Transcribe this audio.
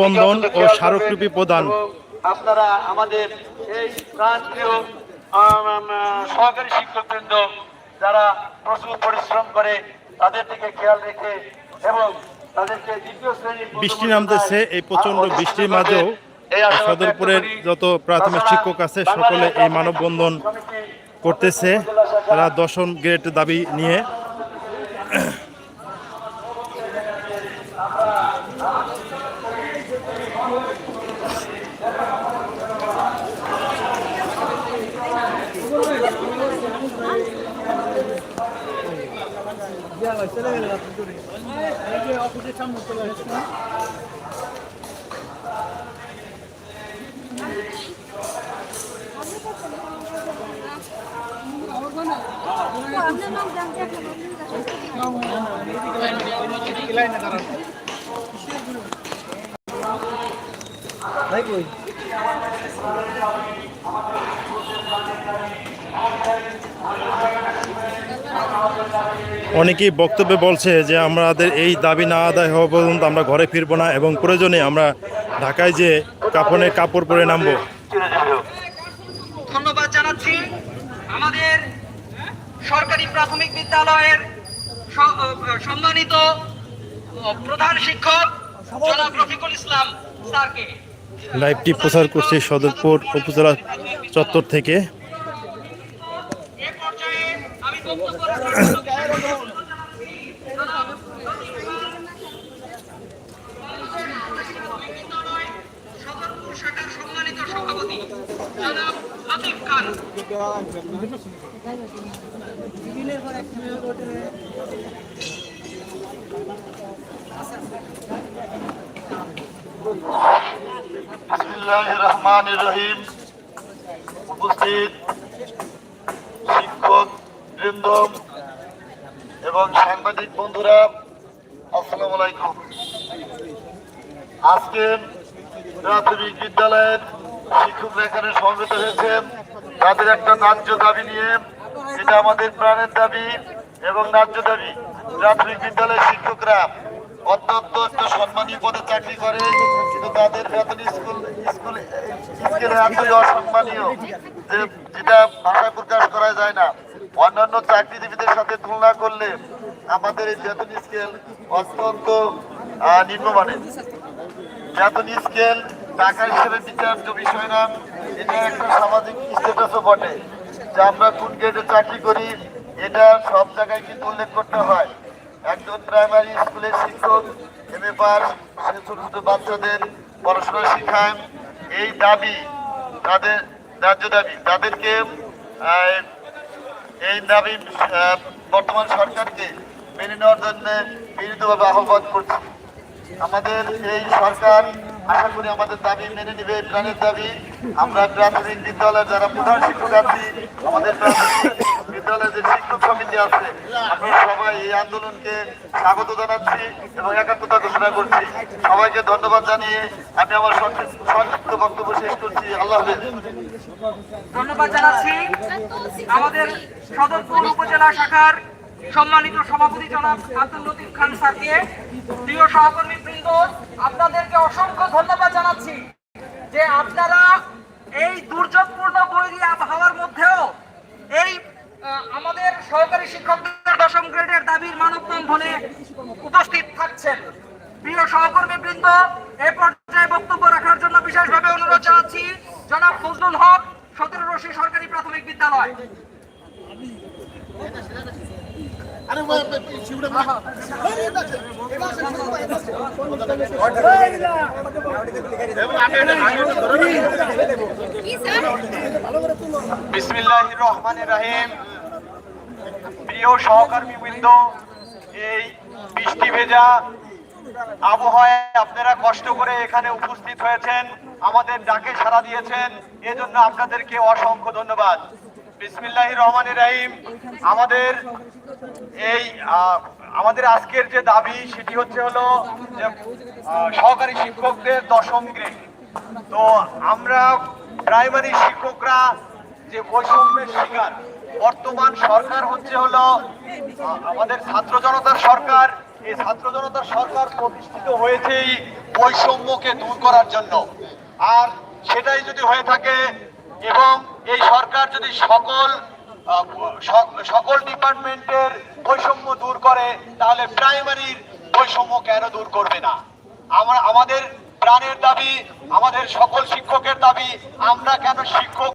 বন্ধন ও স্মারকলিপি প্রদান। আপনারা আমাদের এই প্রান্তীয় সহকারী শিক্ষকবৃন্দ যারা প্রচুর পরিশ্রম করে তাদের দিকে খেয়াল রেখে এবং তাদেরকে দ্বিতীয় শ্রেণির বৃষ্টি নামতেছে এই প্রচণ্ড বৃষ্টির মাঝেও সদরপুরের যত প্রাথমিক শিক্ষক আছে সকলে এই মানববন্ধন করতেছে। তারা দশম গ্রেড দাবি নিয়ে নাম জানতে অনেকেই বক্তব্যে বলছে যে আমাদের এই দাবি না আদায় হওয়া পর্যন্ত আমরা ঘরে ফিরবো না এবং প্রয়োজনে আমরা ঢাকায় যে কাপড়ের কাপড় পরে নামবো। ধন্যবাদ জানাচ্ছি। আমাদের সরকারি প্রাথমিক বিদ্যালয়ের সম্মানিত প্রধান শিক্ষক জনাব রফিকুল ইসলাম স্যারকে। লাইভটি প্রচার করছে সদরপুর উপজেলা চত্বর থেকে এ পর্যায়ে আমি বক্তব্য রাখার জন্য জনাব বিদ্যালয় সদরপুর শাখার সম্মানিত সভাপতি জনাব রহমান রহিম উপস্থিত শিক্ষক বৃন্দ এবং সাংবাদিক বন্ধুরা আসসালামু আলাইকুম। আজকে প্রাথমিক বিদ্যালয়ের শিক্ষকরা এখানে সমবেত হয়েছেন তাদের একটা ন্যায্য দাবি নিয়ে, এটা আমাদের প্রাণের দাবি এবং ন্যায্য দাবি। প্রাথমিক বিদ্যালয়ের শিক্ষকরা অত্যন্ত একটা সম্মানীয় পদে চাকরি করে, কিন্তু তাদের বেতন স্কুল স্কুল, স্কেলে এতই অসম্মানীয় যে যেটা ভাষায় প্রকাশ করা যায় না। অন্যান্য চাকরিজীবীদের সাথে তুলনা করলে আমাদের এই বেতন স্কেল অত্যন্ত নিম্নমানের। বেতন স্কেল টাকা হিসেবে বিচার্য বিষয় না এটা একটা সামাজিক স্ট্যাটাসও বটে, যে আমরা কোন গ্রেডে চাকরি করি, এটা সব জায়গায় কিন্তু উল্লেখ করতে হয়। একজন প্রাইমারি স্কুলের শিক্ষক এম এ পাস, সে ছোট ছোট বাচ্চাদের পড়াশোনা শিখায় এই দাবি তাদের ন্যায্য দাবি। তাদেরকে এই দাবি বর্তমান সরকারকে মেনে নেওয়ার জন্য বিনীতভাবে আহ্বান করছি। আমাদের এই সরকার আশা করি আমাদের দাবি মেনে নিবে, প্রাণের দাবি। আমরা প্রাথমিক বিদ্যালয়ের যারা প্রধান শিক্ষক আছি, আমাদের বিদ্যালয়ের যে শিক্ষক সমিতি আছে, আমরা সবাই এই আন্দোলনকে স্বাগত জানাচ্ছি এবং একাত্মতা ঘোষণা করছি। সবাইকে ধন্যবাদ জানিয়ে আমি আমার সংক্ষিপ্ত বক্তব্য শেষ করছি। আল্লাহ ধন্যবাদ জানাচ্ছি। আমাদের সদরপুর উপজেলা শাখার সম্মানিত সভাপতি জনাব আব্দুল লতিফ খান স্যারকে, প্রিয় সহকর্মী বৃন্দ, আপনাদেরকে অসংখ্য ধন্যবাদ জানাচ্ছি যে আপনারা এই দুর্যোগপূর্ণ বৈরী আবহাওয়ার মধ্যেও এই আমাদের সহকারী শিক্ষকদের দশম গ্রেডের দাবির মানববন্ধনে উপস্থিত থাকছেন। প্রিয় সহকর্মী বৃন্দ, এ পর্যায়ে বক্তব্য রাখার জন্য বিশেষভাবে অনুরোধ জানাচ্ছি, জনাব ফজলুল হক, সতেরো রশি সরকারি প্রাথমিক বিদ্যালয়। বিসমিল্লাহির রহমানির রহিম। প্রিয় সহকর্মী বৃন্দ এই বৃষ্টি ভেজা আবহাওয়ায় আপনারা কষ্ট করে এখানে উপস্থিত হয়েছেন আমাদের ডাকে সাড়া দিয়েছেন এজন্য আপনাদেরকে অসংখ্য ধন্যবাদ। বিসমিল্লাহির রহমানির রহিম আমাদের এই আমাদের আজকের যে দাবি, সেটি হচ্ছে হলো যে সহকারী শিক্ষকদের দশম গ্রেড। তো আমরা প্রাইমারি শিক্ষকরা যে বৈষম্যের শিকার, বর্তমান সরকার হচ্ছে হলো আমাদের ছাত্র জনতার সরকার। এই ছাত্র জনতার সরকার প্রতিষ্ঠিত হয়েছে এই বৈষম্যকে দূর করার জন্য। আর সেটাই যদি হয়ে থাকে, এবং এই সরকার যদি সকল সকল ডিপার্টমেন্টের বৈষম্য দূর করে, তাহলে প্রাইমারির বৈষম্য কেন দূর করবে না? আমরা, আমাদের প্রাণের দাবি, আমাদের সকল শিক্ষকের দাবি, আমরা কেন শিক্ষক